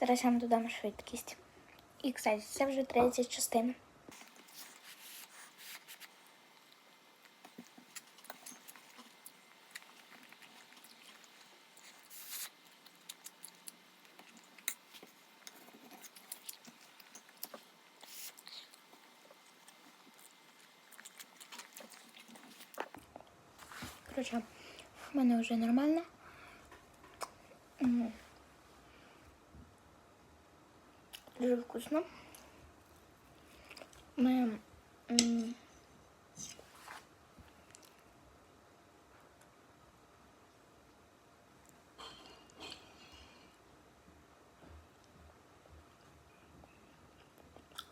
Зараз я вам додам швидкість. І, кстати, це вже третя частина. Короче, в мене вже нормально. Дуже вкусно. Ми м,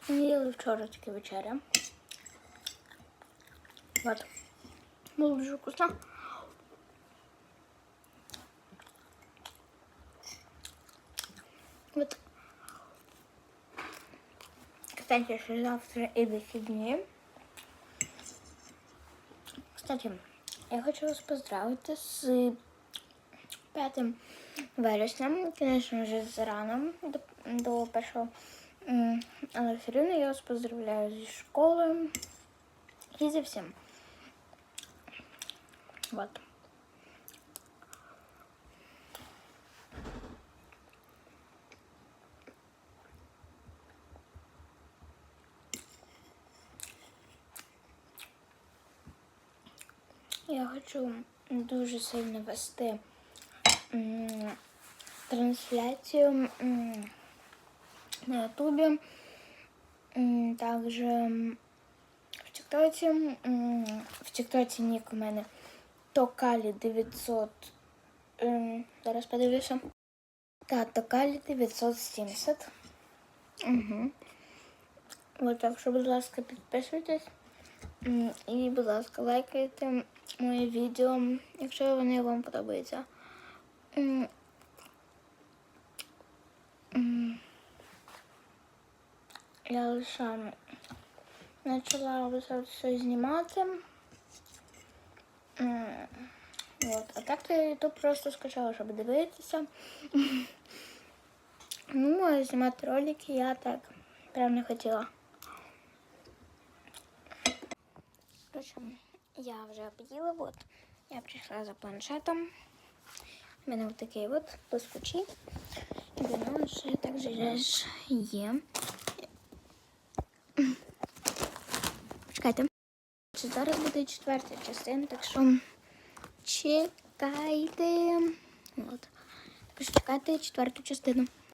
ми їли вчора тільки вечеря. Вот. Було дуже вкусно. Вот. Кстати, что завтра и выходные. Кстати, я хочу вас поздравити з 5 вересня. Звісно вже зарано до, до першого. Але все рівно я вас поздравляю зі школи і зі всім. Вот. Я хочу дуже сильно вести трансляцію на Ютубі. Також в Тіктоці. В Тіктоці нік у мене Токалі 900. ем, Зараз подивлюся. Так, Токалі 970. Угу. От так що, будь ласка, підписуйтесь. І, будь ласка, лайкайте моє відео, якщо вони вам подобаються. Я лише почала це все знімати. М, От. А так я YouTube просто скачала, щоб дивитися. Ну, а знімати ролики я так прям не хотіла. Короче, я вже об'їла, от. Я прийшла за планшетом. У мене такий от блискучий. І до нього ще також є. Почекайте. Це Зараз буде четверта частина, так що чекайте. От. Так що чекайте четверту частину.